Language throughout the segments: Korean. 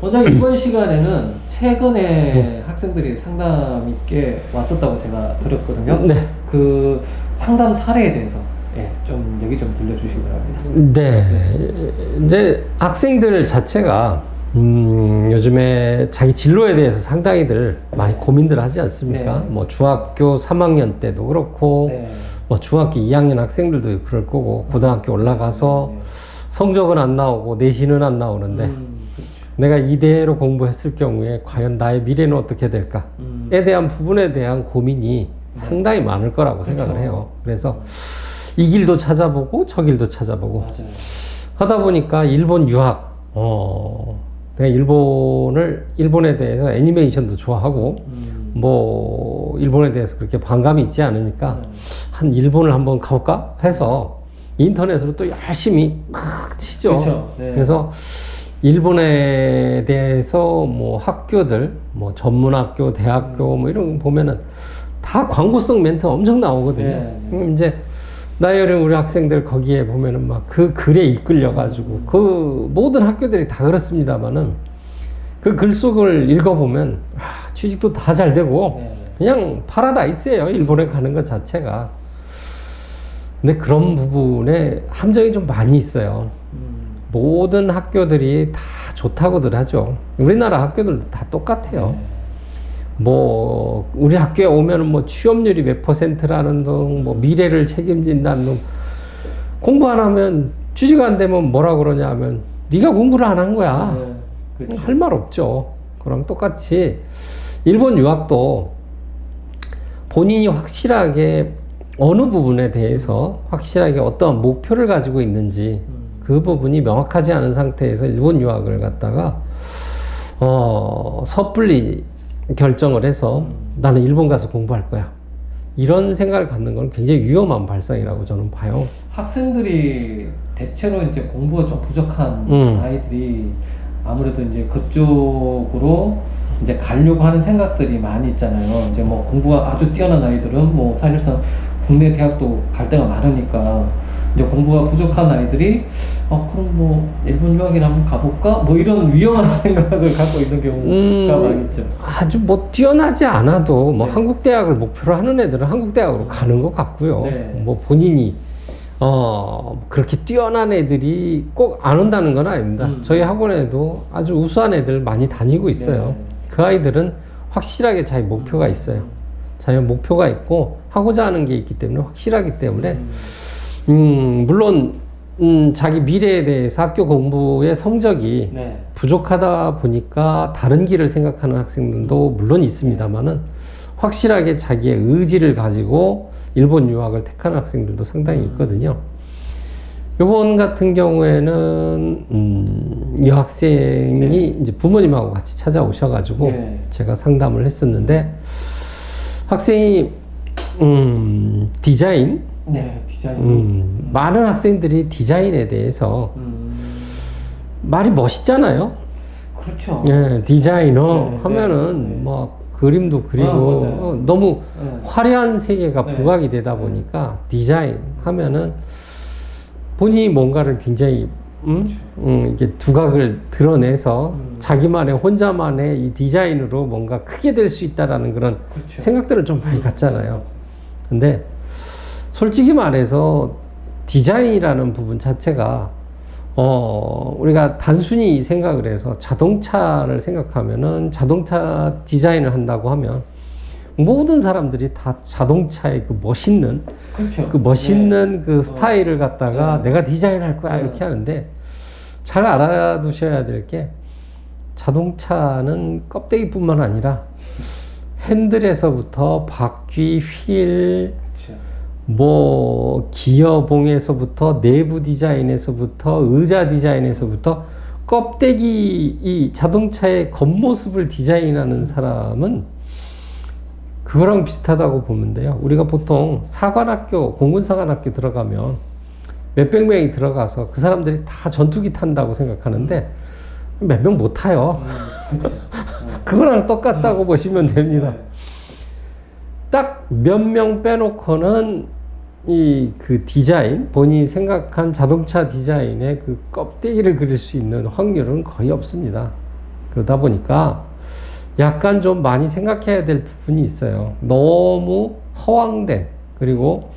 원장님 이번 시간에는 최근에 학생들이 상담 있게 왔었다고 제가 들었거든요. 네. 그 상담 사례에 대해서 예, 좀 얘기 좀 들려주시기 바랍니다. 네. 이제 학생들 자체가 음, 요즘에 자기 진로에 대해서 상당히들 많이 고민들 하지 않습니까? 네. 뭐 중학교 3학년 때도 그렇고 네. 뭐 중학교 2학년 학생들도 그럴 거고 고등학교 올라가서 네. 성적은 안 나오고 내신은 안 나오는데 음. 내가 이대로 공부했을 경우에 과연 나의 미래는 어떻게 될까에 음, 대한 부분에 대한 고민이 상당히 많을 거라고 생각을 해요. 그래서 이 길도 찾아보고 저 길도 찾아보고 맞아요. 하다 보니까 일본 유학, 어, 내가 일본을, 일본에 대해서 애니메이션도 좋아하고, 음, 뭐, 일본에 대해서 그렇게 반감이 있지 않으니까, 네. 한 일본을 한번 가볼까? 해서 인터넷으로 또 열심히 막 치죠. 그렇죠. 네. 그래서 일본에 대해서 뭐 학교들, 뭐 전문학교, 대학교 뭐 이런 거 보면은 다 광고성 멘트 엄청 나오거든요. 네. 그럼 이제 어린 우리 학생들 거기에 보면은 막 그 글에 이끌려가지고 그 모든 학교들이 다 그렇습니다만은 그 글 속을 읽어보면 아, 취직도 다 잘 되고 네. 그냥 파라다이스예요. 일본에 가는 것 자체가. 근데 그런 부분에 함정이 좀 많이 있어요. 음, 모든 학교들이 다 좋다고들 하죠. 우리나라 학교들도 다 똑같아요. 뭐 우리 학교에 오면은 뭐 취업률이 몇 퍼센트라는 둥, 뭐 미래를 책임진다는 둥. 공부 안 하면 취직 안 되면 뭐라 그러냐 하면 네가 공부를 안 한 거야. 네. 그렇죠. 할말 없죠. 그럼 똑같이 일본 유학도 본인이 확실하게 어느 부분에 대해서 확실하게 어떠한 목표를 가지고 있는지 음, 그 부분이 명확하지 않은 상태에서 일본 유학을 갔다가 어 섣불리 결정을 해서 나는 일본 가서 공부할 거야. 이런 생각을 갖는 건 굉장히 위험한 발상이라고 저는 봐요. 학생들이 대체로 이제 공부가 좀 부족한 음. 아이들이 아무래도 이제 그쪽으로 이제 가려고 하는 생각들이 많이 있잖아요. 이제 뭐 공부가 아주 뛰어난 아이들은 뭐 사실상 국내 대학도 갈 데가 많으니까 이제 공부가 부족한 아이들이 어 그럼 뭐 일본 유학이나 한번 가볼까? 뭐 이런 위험한 생각을 갖고 있는 경우가 음. 많이 있죠. 아주 뭐 뛰어나지 않아도 뭐 네. 한국 대학을 목표로 하는 애들은 한국 대학으로 가는 것 같고요. 네. 뭐 본인이 어 그렇게 뛰어난 애들이 꼭 안 온다는 건 아닙니다. 음. 저희 학원에도 아주 우수한 애들 많이 다니고 있어요. 네. 그 아이들은 확실하게 자기 목표가 있어요. 자기 목표가 있고 하고자 하는 게 있기 때문에 확실하기 때문에 음, 음 물론 음 자기 미래에 대해서 학교 공부의 성적이 네. 부족하다 보니까 다른 길을 생각하는 학생들도 물론 있습니다만은 확실하게 자기의 의지를 가지고 일본 유학을 택하는 학생들도 상당히 있거든요. 요번 같은 경우에는 음, 이 학생이 네. 이제 부모님하고 같이 찾아오셔가지고 네. 제가 상담을 했었는데 학생이 음, 디자인 네, 디자인. 음, 많은 학생들이 디자인에 대해서 음, 말이 멋있잖아요. 그렇죠. 예, 디자이너 네, 하면은 네, 네. 뭐 그림도 그리고 아, 맞아요. 어, 너무 네. 화려한 세계가 네. 부각이 되다 보니까 디자인 하면은 본인이 뭔가를 굉장히 음, 음, 이게 두각을 드러내서 음. 자기만의 혼자만의 이 디자인으로 뭔가 크게 될 수 있다라는 그런 그렇죠. 생각들을 좀 많이 갖잖아요. 근데 솔직히 말해서 디자인이라는 부분 자체가 어 우리가 단순히 생각을 해서 자동차를 생각하면은 자동차 디자인을 한다고 하면 모든 사람들이 다 자동차의 그 멋있는 그렇죠. 그 멋있는 네. 그 스타일을 갖다가 네. 내가 디자인할 거야 네. 이렇게 하는데 잘 알아두셔야 될 게 자동차는 껍데기뿐만 아니라 핸들에서부터 바퀴, 휠. 뭐 기어봉에서부터 내부 디자인에서부터 의자 디자인에서부터 껍데기 이 자동차의 겉모습을 디자인하는 사람은 그거랑 비슷하다고 보면 돼요. 우리가 보통 사관학교, 공군사관학교 들어가면 몇백 명이 들어가서 그 사람들이 다 전투기 탄다고 생각하는데 몇 명 못 타요. 음, 그렇죠. 그거랑 똑같다고 보시면 됩니다. 네. 딱몇 명 빼놓고는 이 그 디자인 본인이 생각한 자동차 디자인의 그 껍데기를 그릴 수 있는 확률은 거의 없습니다. 그러다 보니까 약간 좀 많이 생각해야 될 부분이 있어요. 너무 허황된 그리고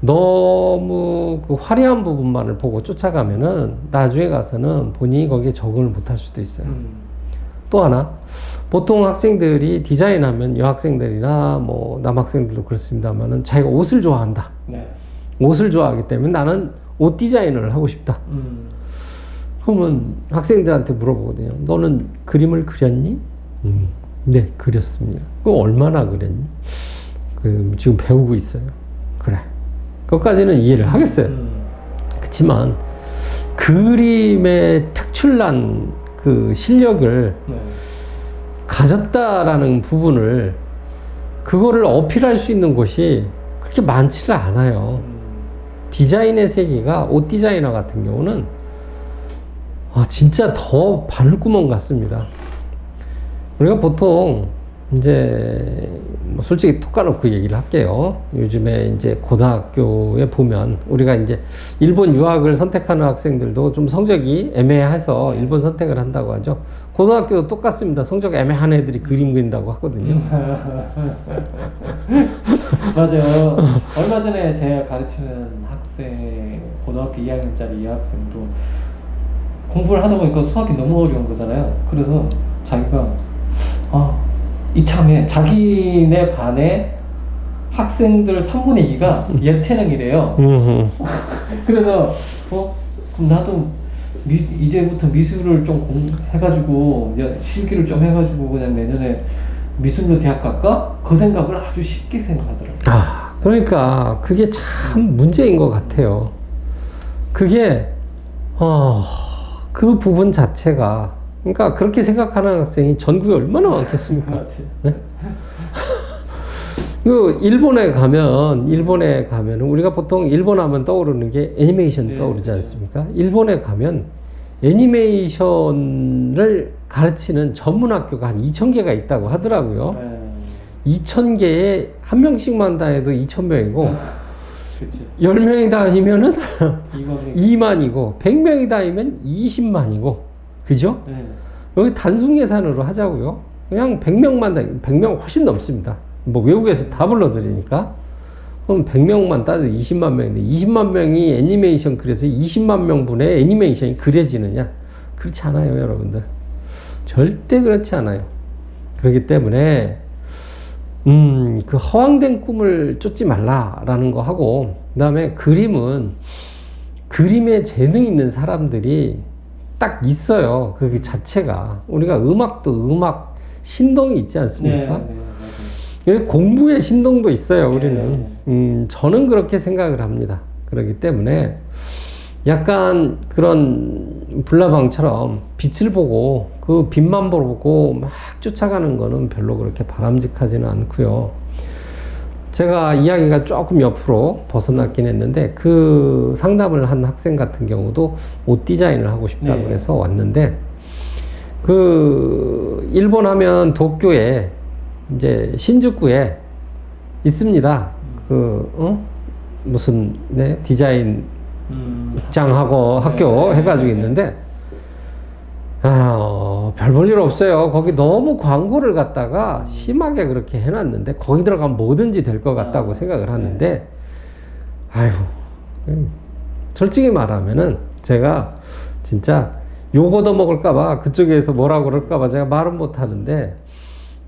너무 그 화려한 부분만을 보고 쫓아가면은 나중에 가서는 본인이 거기에 적응을 못할 수도 있어요. 음. 또 하나 보통 학생들이 디자인하면 여학생들이나 뭐 남학생들도 그렇습니다만은 자기가 옷을 좋아한다. 네. 옷을 좋아하기 때문에 나는 옷 디자인을 하고 싶다. 음. 그러면 학생들한테 물어보거든요. 너는 그림을 그렸니? 음, 네, 그렸습니다. 그럼 얼마나 그렸니? 그 지금 배우고 있어요. 그래. 그것까지는 이해를 하겠어요. 음. 그렇지만 그림의 특출난 그 실력을 네. 가졌다라는 부분을 그거를 어필할 수 있는 곳이 그렇게 많지를 않아요. 음. 디자인의 세계가 옷 디자이너 같은 경우는 아, 진짜 더 바늘구멍 같습니다. 우리가 보통 이제 뭐 솔직히 톡 까놓고 얘기를 할게요. 요즘에 이제 고등학교에 보면 우리가 이제 일본 유학을 선택하는 학생들도 좀 성적이 애매해서 일본 선택을 한다고 하죠. 고등학교도 똑같습니다. 성적 애매한 애들이 그림 그린다고 하거든요. 맞아요. 얼마 전에 제가 가르치는 학생, 고등학교 2학년짜리 여학생도 공부를 하다 보니까 수학이 너무 어려운 거잖아요. 그래서 자기가 아, 이참에 자기네 반에 학생들 3분의 2가 예체능이래요. 음, 그래서 어 그럼 나도 미, 이제부터 미술을 좀 공, 해가지고 이제 실기를 좀 해가지고 그냥 내년에 미술로 대학 갈까? 그 생각을 아주 쉽게 생각하더라고요. 아, 그러니까 그게 참 문제인 것 같아요. 그게 어, 그 부분 자체가 그러니까 그렇게 생각하는 학생이 전국에 얼마나 많겠습니까? 그렇지. 그 일본에 가면 일본에 가면 우리가 보통 일본 하면 떠오르는 게 애니메이션 네, 떠오르지 그렇죠. 않습니까? 일본에 가면 애니메이션을 가르치는 전문 학교가 한 2천 개가 있다고 하더라고요. 네. 2천 개에 한 명씩만 다해도 2천 명이고 그렇죠. 10명이 다니면은 이거는 2만이고 100명이 다니면 20만이고 그죠? 네. 여기 단순 예산으로 하자고요. 그냥 100명만 다 100명 훨씬 넘습니다. 뭐 외국에서 다 불러드리니까 그럼 100명만 따져 20만 명인데 20만 명이 애니메이션 그려서 20만 명분의 애니메이션이 그려지느냐? 그렇지 않아요, 여러분들. 절대 그렇지 않아요. 그렇기 때문에 음, 그 허황된 꿈을 쫓지 말라라는 거 하고 그다음에 그림은 그림에 재능 있는 사람들이 딱 있어요. 그 자체가 우리가 음악도 음악 신동이 있지 네, 않습니까? 네, 맞아요. 여기 공부의 신동도 있어요, 네. 우리는. 음, 저는 그렇게 생각을 합니다. 그렇기 때문에 약간 그런 불나방처럼 빛을 보고 그 빛만 보고 막 쫓아가는 거는 별로 그렇게 바람직하지는 않고요. 제가 이야기가 조금 옆으로 벗어났긴 했는데 그 상담을 한 학생 같은 경우도 옷 디자인을 하고 싶다고 네. 해서 왔는데 그 일본 하면 도쿄에 이제 신주쿠에 있습니다. 그 어? 무슨 네 디자인 음, 장하고 학교 네. 해가지고 있는데 아, 어, 별 볼 일 없어요. 거기 너무 광고를 갖다가 심하게 그렇게 해놨는데 거기 들어가면 뭐든지 될 것 같다고 아, 생각을 네. 하는데 아유 음, 솔직히 말하면은 제가 진짜 욕 얻어 먹을까봐 그쪽에서 뭐라고 그럴까봐 제가 말은 못 하는데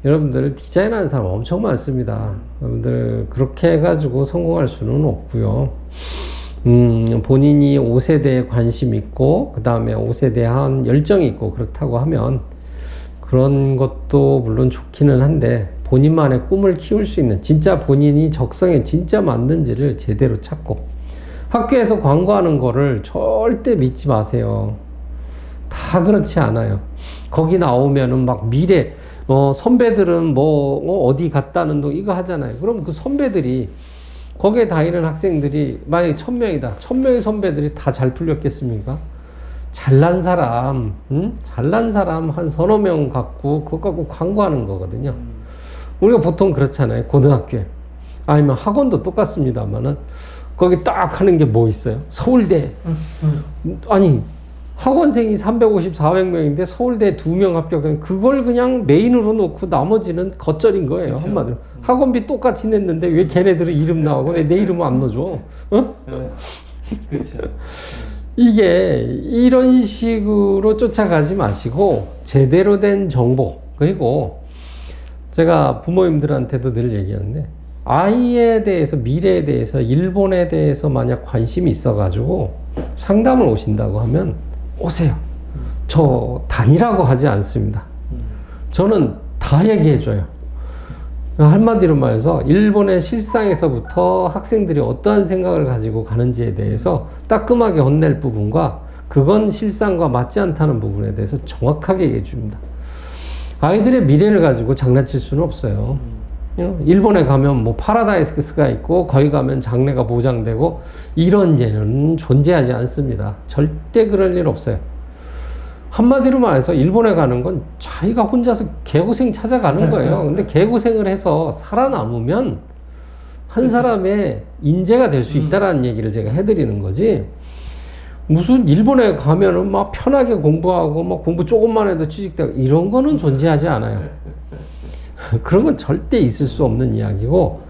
여러분들 디자인하는 사람 엄청 많습니다. 여러분들 그렇게 해가지고 성공할 수는 없고요. 음, 본인이 옷에 대해 관심 있고, 그 다음에 옷에 대한 열정이 있고, 그렇다고 하면, 그런 것도 물론 좋기는 한데, 본인만의 꿈을 키울 수 있는, 진짜 본인이 적성에 진짜 맞는지를 제대로 찾고, 학교에서 광고하는 거를 절대 믿지 마세요. 다 그렇지 않아요. 거기 나오면은 막 미래, 어, 선배들은 뭐, 어, 어디 갔다는 동 이거 하잖아요. 그럼 그 선배들이 거기에 다니는 학생들이 만약에 천 명이다. 천 명의 선배들이 다 잘 풀렸겠습니까? 잘난 사람, 응? 잘난 사람 한 서너 명 갖고 그거 갖고 광고하는 거거든요. 음, 우리가 보통 그렇잖아요. 고등학교에. 아니면 학원도 똑같습니다만은 거기 딱 하는 게 뭐 있어요? 서울대. 음, 아니 학원생이 350, 400명인데 서울대 2명 합격한 그걸 그냥 메인으로 놓고 나머지는 겉절인 거예요 그렇죠. 한마디로 학원비 똑같이 냈는데 왜 걔네들은 이름 나오고 왜내 이름은 안 넣어줘 어? 네. 그렇죠. 이게 이런 식으로 쫓아가지 마시고 제대로 된 정보 그리고 제가 부모님들한테도 늘 얘기하는데 아이에 대해서 미래에 대해서 일본에 대해서 만약 관심이 있어가지고 상담을 오신다고 하면 오세요. 저 단이라고 하지 않습니다. 음. 저는 다 얘기해줘요. 한마디로 말해서 일본의 실상에서부터 학생들이 어떠한 생각을 가지고 가는지에 대해서 따끔하게 혼낼 부분과 그건 실상과 맞지 않다는 부분에 대해서 정확하게 얘기해 줍니다. 아이들의 미래를 가지고 장난칠 수는 없어요. 어, 일본에 가면 뭐 파라다이스가 있고 거기 가면 장래가 보장되고 이런 예는 존재하지 않습니다. 절대 그럴 일 없어요. 한마디로 말해서 일본에 가는 건 자기가 혼자서 개고생 찾아가는 거예요. 근데 개고생을 해서 살아남으면 한 사람의 인재가 될 수 있다라는 얘기를 제가 해드리는 거지. 무슨 일본에 가면은 막 편하게 공부하고 막 공부 조금만 해도 취직되고 이런 거는 존재하지 않아요. 그런 건 절대 있을 수 없는 이야기고,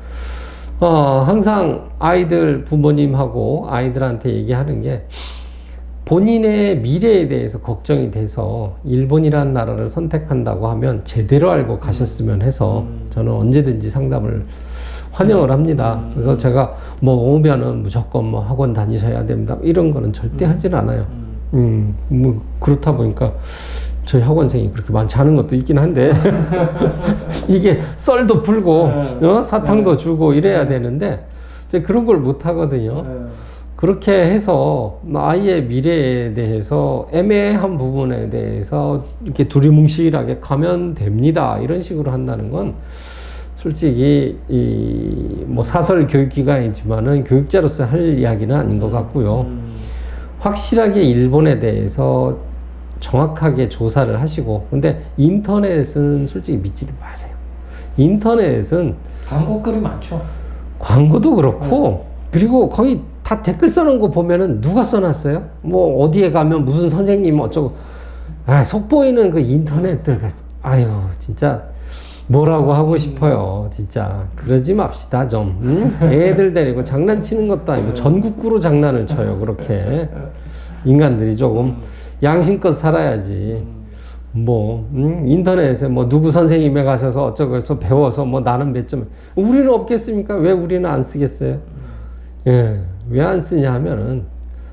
어, 항상 아이들 부모님하고 아이들한테 얘기하는 게 본인의 미래에 대해서 걱정이 돼서 일본이라는 나라를 선택한다고 하면 제대로 알고 가셨으면 해서 저는 언제든지 상담을 환영을 합니다. 그래서 제가 뭐 오면은 무조건 뭐 학원 다니셔야 됩니다. 이런 거는 절대 하진 않아요. 음, 뭐 그렇다 보니까 저희 학원생이 그렇게 많지 않은 것도 있긴 한데 이게 썰도 풀고 네. 어? 사탕도 주고 이래야 되는데 이제 그런 걸 못 하거든요. 네. 그렇게 해서 아이의 미래에 대해서 애매한 부분에 대해서 이렇게 두리뭉실하게 가면 됩니다. 이런 식으로 한다는 건 솔직히 이 뭐 사설 교육 기관이지만은 교육자로서 할 이야기는 아닌 것 같고요. 음. 확실하게 일본에 대해서 정확하게 조사를 하시고 근데 인터넷은 솔직히 믿지 마세요. 인터넷은 광고 글이 많죠. 광고도 그렇고 그리고 거기 다 댓글 써놓은 거 보면은 누가 써놨어요? 뭐 어디에 가면 무슨 선생님 어쩌고. 아 속보이는 그 인터넷들 같- 아유 진짜 뭐라고 하고 싶어요 진짜. 그러지 맙시다 좀. 응? 애들 데리고 장난치는 것도 아니고 전국구로 장난을 쳐요 그렇게. 인간들이 조금 양심껏 살아야지. 뭐 음, 인터넷에 뭐 누구 선생님에 가셔서 어쩌고 해서 배워서 뭐 나는 몇 점. 우리는 없겠습니까? 왜 우리는 안 쓰겠어요? 예, 왜 안 쓰냐 하면은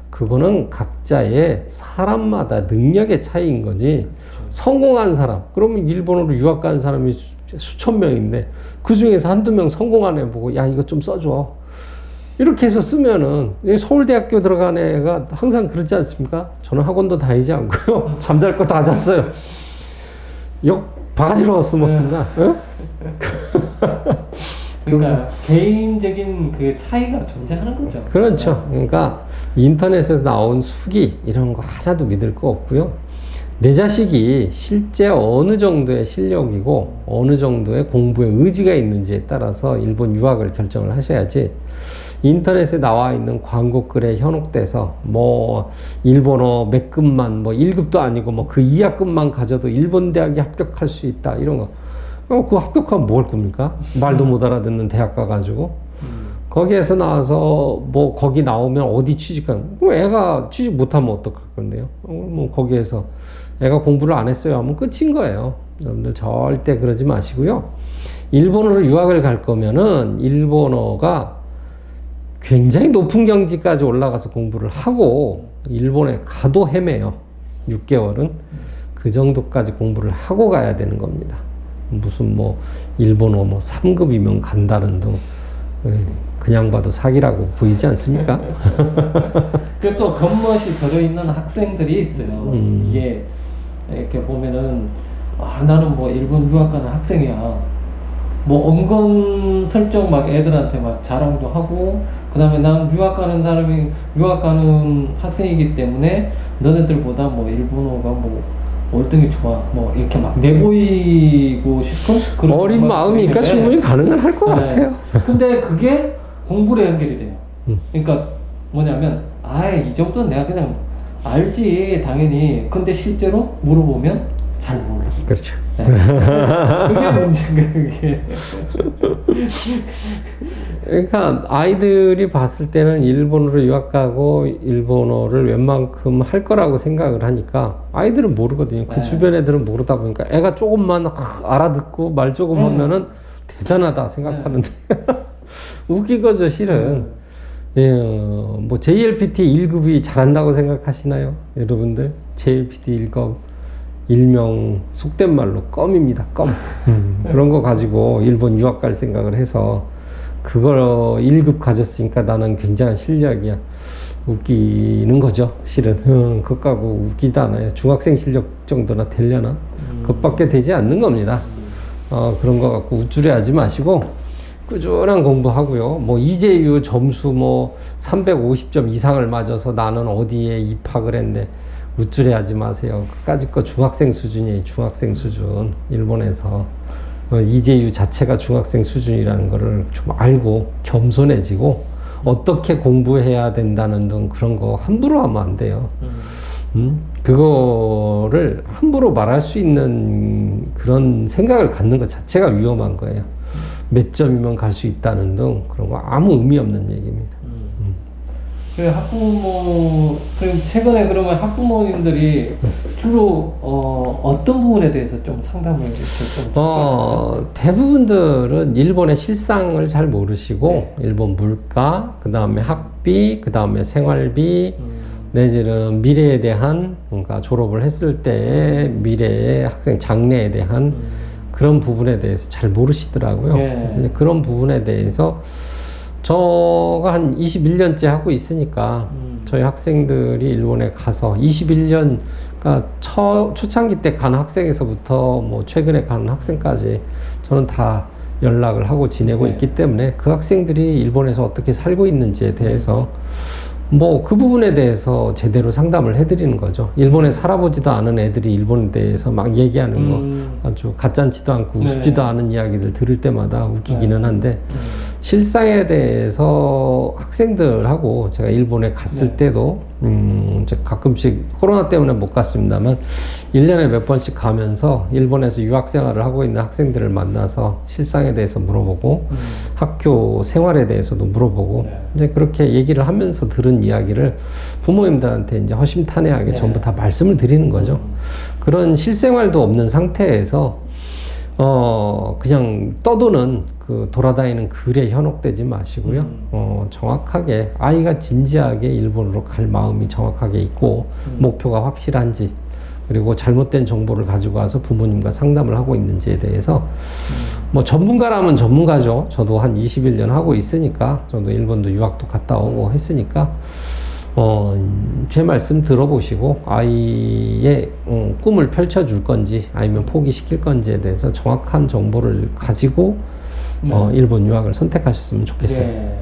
그거는 각자의 사람마다 능력의 차이인 거지. 성공한 사람. 그러면 일본으로 유학 간 사람이 수, 수천 명인데 그 중에서 한두 명 성공한 애 보고 야 이거 좀 써줘 이렇게 해서 쓰면은 이 서울대학교 들어간 애가 항상 그러지 않습니까? 저는 학원도 다니지 않고요. 잠잘 거 다 잤어요. 욕 바가지로 쓰먹습니다. 응? 그러니까 개인적인 그 차이가 존재하는 거죠. 그렇죠. 그러니까 인터넷에서 나온 수기 이런 거 하나도 믿을 거 없고요. 내 자식이 실제 어느 정도의 실력이고 어느 정도의 공부에 의지가 있는지에 따라서 일본 유학을 결정을 하셔야지 인터넷에 나와 있는 광고 글에 현혹돼서 뭐 일본어 몇 급만 뭐 1급도 아니고 뭐그 이하급만 가져도 일본 대학에 합격할 수 있다 이런 거. 어, 그거 합격하면 뭐할 겁니까? 말도 못 알아듣는 대학 가가지고. 음. 거기에서 나와서 뭐 거기 나오면 어디 취직한 뭐 애가 취직 못하면 어떡할 건데요 어, 뭐 거기에서 애가 공부를 안 했어요 하면 끝인 거예요 여러분들 절대 그러지 마시고요 일본어로 유학을 갈 거면은 일본어가 굉장히 높은 경지까지 올라가서 공부를 하고 일본에 가도 헤매요 6개월은 그 정도까지 공부를 하고 가야 되는 겁니다 무슨 뭐 일본어 뭐 3급이면 간다는 등 예, 그냥 봐도 사기라고 보이지 않습니까? 그또 겉멋이 들어있는 학생들이 있어요. 음. 이게 이렇게 보면은 아 나는 뭐 일본 유학 가는 학생이야. 뭐 은근슬쩍 막 애들한테 막 자랑도 하고 그 다음에 난 유학 가는 사람이 유학 가는 학생이기 때문에 너네들보다 뭐 일본어가 뭐 월등히 좋아 뭐 이렇게 막 내보이고 싶은 그런 어린 막 마음이니까 충분히 가능은 할것 네. 같아요. 근데 그게 공부로 연결이 돼요. 음. 그러니까 뭐냐면 아이 이 정도는 내가 그냥 알지 당연히. 근데 실제로 물어보면 잘 몰라. 그렇죠. 네. 그게 문제인 그게. 그러니까 아이들이 봤을 때는 일본으로 유학 가고 일본어를 웬만큼 할 거라고 생각을 하니까 아이들은 모르거든요. 그 네. 주변 애들은 모르다 보니까 애가 조금만 하- 알아듣고 말 조금 네. 하면은 대단하다 생각하는데 웃긴 거죠, 실은. 예, 어, 뭐 JLPT 1급이 잘한다고 생각하시나요? 여러분들? JLPT 1급 일명 속된 말로 껌입니다. 껌. 음, 그런 거 가지고 일본 유학 갈 생각을 해서 그걸 1급 가졌으니까 나는 굉장한 실력이야. 웃기는 거죠, 실은. 음, 그것하고 웃기다 않아요. 중학생 실력 정도나 되려나? 그것밖에 되지 않는 겁니다. 어, 그런 거 갖고 우쭐해하지 마시고 꾸준한 공부하고요. 뭐 이재유 점수 뭐 350점 이상을 맞아서 나는 어디에 입학을 했네. 우쭐해하지 마세요. 끝까지 거 중학생 수준이에요. 중학생 수준. 일본에서 어, 이재유 자체가 중학생 수준이라는 거를 좀 알고 겸손해지고 어떻게 공부해야 된다는 등 그런 거 함부로 하면 안 돼요. 음? 그거를 함부로 말할 수 있는 그런 생각을 갖는 것 자체가 위험한 거예요. 몇 점이면 갈 수 있다는 등 그런 거 아무 의미 없는 얘기입니다. 그 학부모 그럼 최근에 그러면 학부모님들이 주로 어, 어떤 부분에 대해서 좀 상담을 이렇게 좀 어, 대부분들은 일본의 실상을 잘 모르시고 일본 물가, 그 다음에 학비, 그 다음에 생활비? 음, 내지는 미래에 대한 뭔가 졸업을 했을 때의 미래의 학생 장래에 대한 음, 그런 부분에 대해서 잘 모르시더라고요. 이제 그런 부분에 대해서 저가 한 21년째 하고 있으니까 음. 저희 학생들이 일본에 가서 21년, 그러니까 초, 초창기 때 간 학생에서부터 뭐 최근에 가는 학생까지 저는 다 연락을 하고 지내고 네. 있기 때문에 그 학생들이 일본에서 어떻게 살고 있는지에 대해서 뭐 그 부분에 대해서 제대로 상담을 해드리는 거죠. 일본에 살아보지도 않은 애들이 일본에 대해서 막 얘기하는 거 음, 아주 가짠지도 않고 네. 우습지도 않은 이야기들 들을 때마다 웃기기는 한데 음, 실상에 대해서 학생들하고 제가 일본에 갔을 네. 때도 음 가끔씩 코로나 때문에 못 갔습니다만 1년에 몇 번씩 가면서 일본에서 유학 생활을 하고 있는 학생들을 만나서 실상에 대해서 물어보고 음, 학교 생활에 대해서도 물어보고 네. 이제 그렇게 얘기를 하면서 들은 이야기를 부모님들한테 이제 허심탄회하게 네. 전부 다 말씀을 드리는 거죠. 그런 실생활도 없는 상태에서 어 그냥 떠도는 그 돌아다니는 글에 현혹되지 마시고요. 음. 어 정확하게 아이가 진지하게 일본으로 갈 마음이 정확하게 있고 음. 목표가 확실한지 그리고 잘못된 정보를 가지고 와서 부모님과 상담을 하고 있는지에 대해서 뭐 전문가라면 전문가죠. 저도 한 21년 하고 있으니까 저도 일본도 유학도 갔다 오고 했으니까 어, 음, 제 말씀 들어보시고 아이의 음, 꿈을 펼쳐줄 건지 아니면 포기시킬 건지에 대해서 정확한 정보를 가지고 어, 일본 유학을 선택하셨으면 좋겠어요. 네.